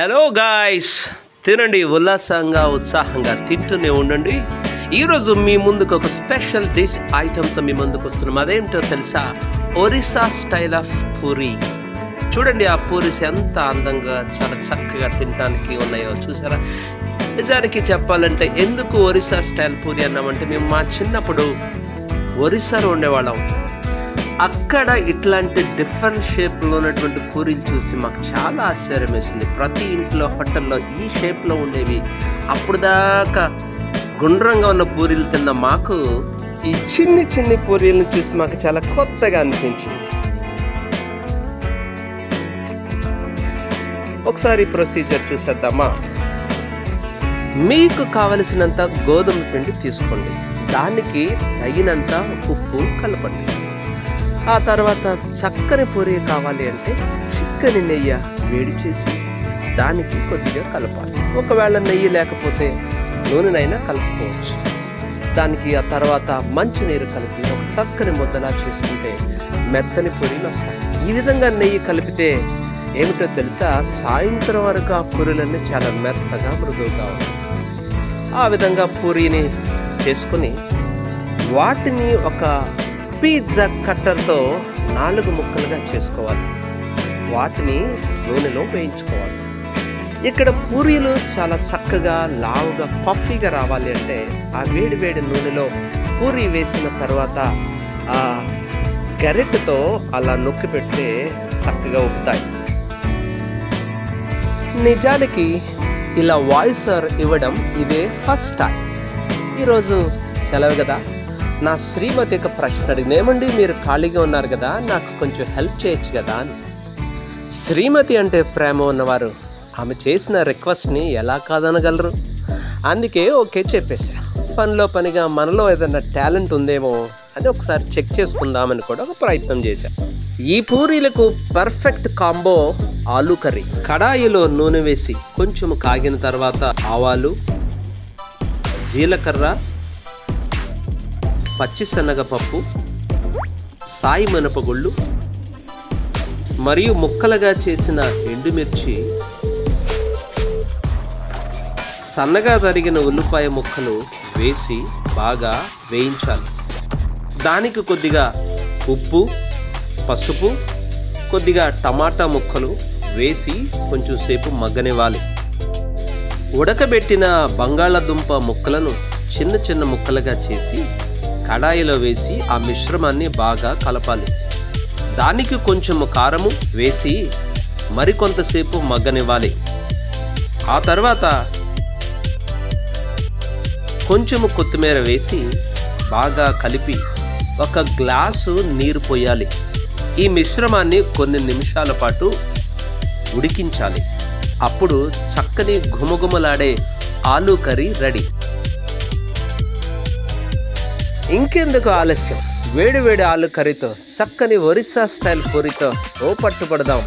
Hello guys తినండి ఉల్లాసంగా ఉత్సాహంగా తింటూనే ఉండండి. ఈరోజు మీ ముందుకు ఒక స్పెషల్ డిష్ ఐటమ్తో మీ ముందుకు వస్తున్నాం. అదేంటో తెలుసా? Orissa style of puri. చూడండి ఆ పూరీస్ ఎంత అందంగా చాలా చక్కగా తినడానికి ఉన్నాయో చూసారా? నిజానికి చెప్పాలంటే ఎందుకు ఒరిస్సా స్టైల్ పూరి అన్నామంటే మేము మా చిన్నప్పుడు ఒరిస్సాలో ఉండేవాళ్ళం. అక్కడ ఇట్లాంటి డిఫరెంట్ షేప్లో ఉన్నటువంటి పూరీలు చూసి మాకు చాలా ఆశ్చర్యం వేసింది. ప్రతి ఇంట్లో హోటల్లో ఈ షేప్లో ఉండేవి. అప్పుడు దాకా గుండ్రంగా ఉన్న పూరీలు తిన్న మాకు ఈ చిన్ని చిన్ని పూరీలను చూసి మాకు చాలా కొత్తగా అనిపించింది. ఒకసారి ప్రొసీజర్ చూసేద్దామా? మీకు కావలసినంత గోధుమ పిండి తీసుకోండి. దానికి తగినంత ఉప్పు కలపండి. ఆ తర్వాత చక్కని పూరి కావాలి అంటే చిక్కని నెయ్యి వేడి చేసి దానికి కొద్దిగా కలపాలి. ఒకవేళ నెయ్యి లేకపోతే నూనెనైనా కలుపుకోవచ్చు. దానికి ఆ తర్వాత మంచినీరు కలిపి ఒక చక్కని ముద్దలా చేసుకుంటే మెత్తని పూరీలు వస్తాయి. ఈ విధంగా నెయ్యి కలిపితే ఏమిటో తెలుసా? సాయంత్రం వరకు ఆ పూరీలన్నీ చాలా మెత్తగా మృదువుగా ఉంటాయి. ఆ విధంగా పూరీని చేసుకుని వాటిని ఒక పిజ్జా కట్టర్తో నాలుగు ముక్కలుగా చేసుకోవాలి. వాటిని నూనెలో వేయించుకోవాలి. ఇక్కడ పూరీలు చాలా చక్కగా లావుగా పఫీగా రావాలి అంటే ఆ వేడి వేడి నూనెలో పూరి వేసిన తర్వాత ఆ గరిటతో అలా నొక్కి పెడితే చక్కగా ఉంటాయి నిజానికి ఇలా వాయిస్ ఇవ్వడం ఇదే ఫస్ట్ టైం. ఈరోజు సెలవు కదా? నా శ్రీమతి యొక్క ప్రశ్న అడిగిన ఏమండి మీరు ఖాళీగా ఉన్నారు కదా నాకు కొంచెం హెల్ప్ చేయొచ్చు కదా అని. శ్రీమతి అంటే ప్రేమ ఉన్నవారు ఆమె చేసిన రిక్వెస్ట్ని ఎలా కాదనగలరు? అందుకే ఓకే చెప్పేశా. పనిలో పనిగా మనలో ఏదైనా టాలెంట్ ఉందేమో అని ఒకసారి చెక్ చేసుకుందామని కూడా ఒక ప్రయత్నం చేశా. ఈ పూరీలకు పర్ఫెక్ట్ కాంబో ఆలు కర్రీ. కడాయిలో నూనె వేసి కొంచెం కాగిన తర్వాత ఆవాలు జీలకర్ర పచ్చిశనగపప్పు సాయి మినపగుళ్ళు మరియు ముక్కలుగా చేసిన ఎండుమిర్చి సన్నగా తరిగిన ఉల్లిపాయ ముక్కలు వేసి బాగా వేయించాలి. దానికి కొద్దిగా ఉప్పు పసుపు కొద్దిగా టమాటా ముక్కలు వేసి కొంచెం సేపు మగ్గనివ్వాలి. ఉడకబెట్టిన బంగాళదుంప ముక్కలను చిన్న చిన్న ముక్కలుగా చేసి కడాయిలో వేసి ఆ మిశ్రమాన్ని బాగా కలపాలి. దానికి కొంచెము కారము వేసి మరికొంతసేపు మగ్గనివ్వాలి. ఆ తర్వాత కొంచెము కొత్తిమీర వేసి బాగా కలిపి ఒక గ్లాసు నీరు పోయాలి. ఈ మిశ్రమాన్ని కొన్ని నిమిషాల పాటు ఉడికించాలి. అప్పుడు చక్కని ఘుమఘుమలాడే ఆలూ కర్రీ రెడీ. ఇంకెందుకు ఆలస్యం? వేడి వేడి ఆలు కర్రీతో చక్కని ఒరిస్సా స్టైల్ పూరితో ఓ పట్టుపడదాం